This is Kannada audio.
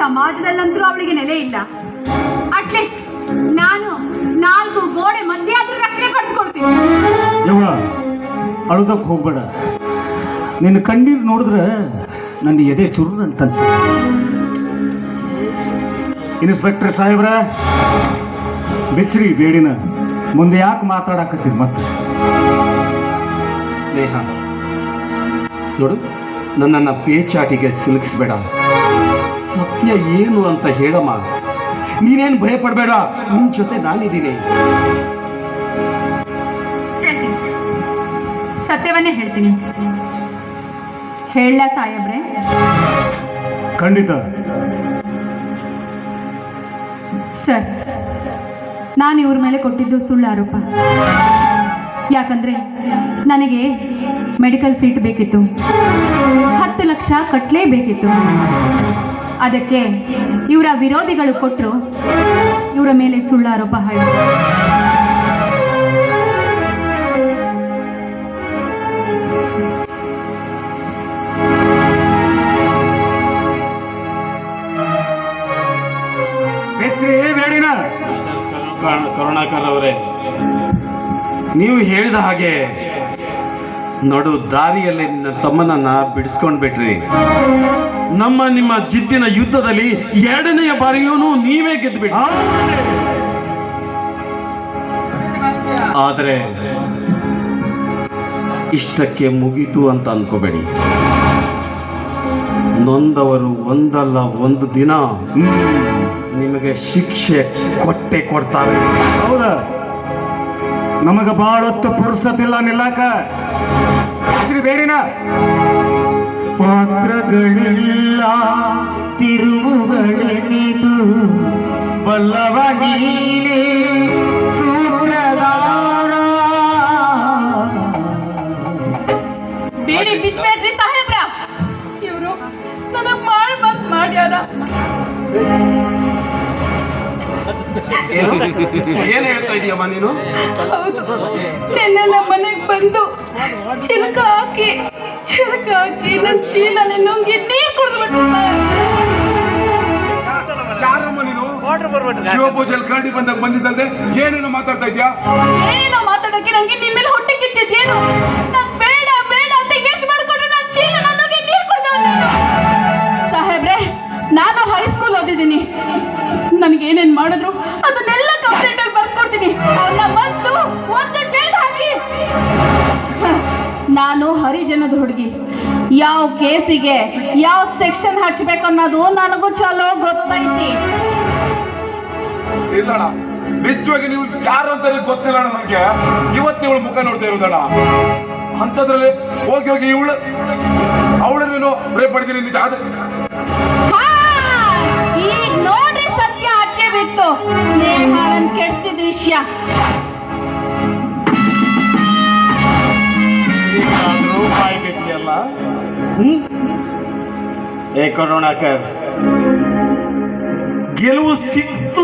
ಸಮಾಜದಲ್ಲಂತೂ ಅವಳಿಗೆ ನೆಲೆ ಇಲ್ಲ. ಅಟ್ಲೀಸ್ಟ್ ನಾನು ನಾಲ್ಕು ಗೋಡೆ ಮಧ್ಯೆ ಆದ್ರೂ ರಕ್ಷಣೆ ಪಡೆದುಕೊಡ್ತೀನಿ ಯವ್ವ ಅಳುದಕ್ಕೆ ಹೋಗ್ಬೇಡ. ನಿನ್ನ ಕಣ್ಣೀರು ನೋಡಿದ್ರೆ ನನ್ನ ಎದೆ ಚುರು ಅಂತ ಅನ್ಸ ಇನ್ಸ್ಪೆಕ್ಟರ್ ಸಾಹೇಬ್ರ ಬೆಚ್ಚರಿ ಬೇಡಿನ ಮುಂದೆ ಯಾಕೆ ಮಾತಾಡಕತ್ತೀರಿ ಮತ್ತೆ? ಸ್ನೇಹ ನೋಡು ನನ್ನನ್ನು ಪೇಚಾಟಿಗೆ ಸಿಲುಕಿಸ್ಬೇಡ. ಸತ್ಯ ಏನು ಅಂತ ಹೇಳಮ್ಮ. ನೀನೇನು ಭಯ ಪಡಬೇಡ ನಿನ್ ಜೊತೆ ನಾನಿದ್ದೀನಿ. ಸತ್ಯವನ್ನೇ ಹೇಳ್ತೀನಿ. ಹೇಳ ಸಾಹೇಬ್ರೆ. ಖಂಡಿತ. ಸರ್ ನಾನು ಇವ್ರ ಮೇಲೆ ಕೊಟ್ಟಿದ್ದು ಸುಳ್ಳು ಆರೋಪ. ಯಾಕಂದ್ರೆ ನನಗೆ ಮೆಡಿಕಲ್ ಸೀಟ್ ಬೇಕಿತ್ತು. ಹತ್ತು ಲಕ್ಷ ಕಟ್ಟಲೇಬೇಕಿತ್ತು ಅದಕ್ಕೆ ಇವರ ವಿರೋಧಿಗಳು ಕೊಟ್ಟರು ಇವರ ಮೇಲೆ ಸುಳ್ಳು ಆರೋಪ ಹೇಳಿ ಬಿಚ್ರಿ ಬೇಡಿನ ಕರುಣಾಕರ್ ಅವರೇ. ನೀವು ಹೇಳಿದ ಹಾಗೆ ನೋಡು, ದಾರಿಯಲ್ಲಿ ನಿನ್ನ ತಮ್ಮನನ್ನ ಬಿಡಿಸ್ಕೊಂಡ್ ಬಿಟ್ರಿ ನಮ್ಮ ನಿಮ್ಮ ಜಿದ್ದಿನ ಯುದ್ಧದಲ್ಲಿ ಎರಡನೆಯ ಬಾರಿಯೂ ನೀವೇ ಗೆದ್ದುಬಿಟ್ರಿ ಆದರೆ, ಇಷ್ಟಕ್ಕೆ ಮುಗೀತು ಅಂತ ಅನ್ಕೋಬೇಡಿ. ನೊಂದವರು ಒಂದಲ್ಲ ಒಂದು ದಿನ ನಿಮಗೆ ಶಿಕ್ಷೆ ಕೊಟ್ಟೆ ಕೊಡ್ತಾರೆ. ಹೌದ? ನಮಗ ಭಾಳ ಹೊತ್ತು ಪುರ್ಸತಿಲ್ಲ ನಿಲ್ಲಾಕ. ಬಿಚ್ರಿ ಬೇಡಿನ? ಪಾತ್ರಗಳಿಲ್ಲ ತಿರುವುಗಳೆನಿದು ಬಲ್ಲವ ನೀನೇ ಸೂರ್ಯದಾರ ಬೇಡಿ ಬಿಚ್ಬೇಡ್ರಿ ಸಾಹೇಬ್ರ. ಇವರು ನನಗ್ ಮಾಡಿ ಮಾಡ್ಯಾರ. ಏನು ಹೇಳ್ತಾ ಇದೀಯಮ್ಮ ನೀನು? ಹೌದು. ನಿನ್ನೆ ನಮ್ಮ ಮನೆಗೆ ಬಂದು ಚಿಲಕ ಹಾಕಿ ಚಿಲಕ ಹಾಕಿ ನನ್ನ ಚೀಲನೆ ನುಂಗಿ ನೀರು ಕುಡಿದು ಯಾರಮ್ಮ ನೀನು? ಶಿವಪೂಜೆಲ್ ಕರಡಿ ಬಂದಾಗ ಬಂದಿದ್ದಲ್ದೆ ಏನೇನು ಮಾತಾಡ್ತಾ ಇದ್ಯಾ? ಏನೋ ಮಾತಾಡೋಕೆ ನಂಗೆ ನಿಮ್ಮ ಮೇಲೆ ಹೊಟ್ಟೆ ಕಿಚ್ಚಿದ್ಯೇನು ನಾನು ನನಗೆ ಏನೇನ್ ಮಾಡಿದ್ರು ಅದನ್ನೆಲ್ಲ ಕಂಪ್ಲೇಂಟ್ ಆಗಿ ಬರ್ಕೊಡ್ತೀನಿ ನಾನು ಹರಿಜನದ ಹುಡುಗಿ. ಯಾವ ಕೇಸಿಗೆ ಯಾವ ಸೆಕ್ಷನ್ ಹಚ್ಚಬೇಕು ಅನ್ನೋದು ನನಗೂ ಚಲೋ ಗೊತ್ತೈತಿ. ನಿಜವಾಗಿ ನೀವು ಯಾರು ಅಂತ ಗೊತ್ತಿಲ್ಲ ನನಗೆ ಇವತ್ತು ಇವಳು ಮುಖ ನೋಡ್ತಾ ಇರೋದಣ್ಣ. ಅಂತದ್ರಲ್ಲಿ ಹೋಗಿ ಹೋಗಿ ಇವಳು ಅವಳು ನೀನು ರೇಪ್ ಮಾಡಿದ್ದೀನಿ ನಿಜ ಆದ್ರೆ. ಆಚೆ ಬಿತ್ತು ನೇಹಾಳನ್ ಕೆಡ್ಸಿದ ವಿಷಯ ಏ ಕರುಣಾಕರ್ ಗೆಲುವು ಸಿಕ್ತು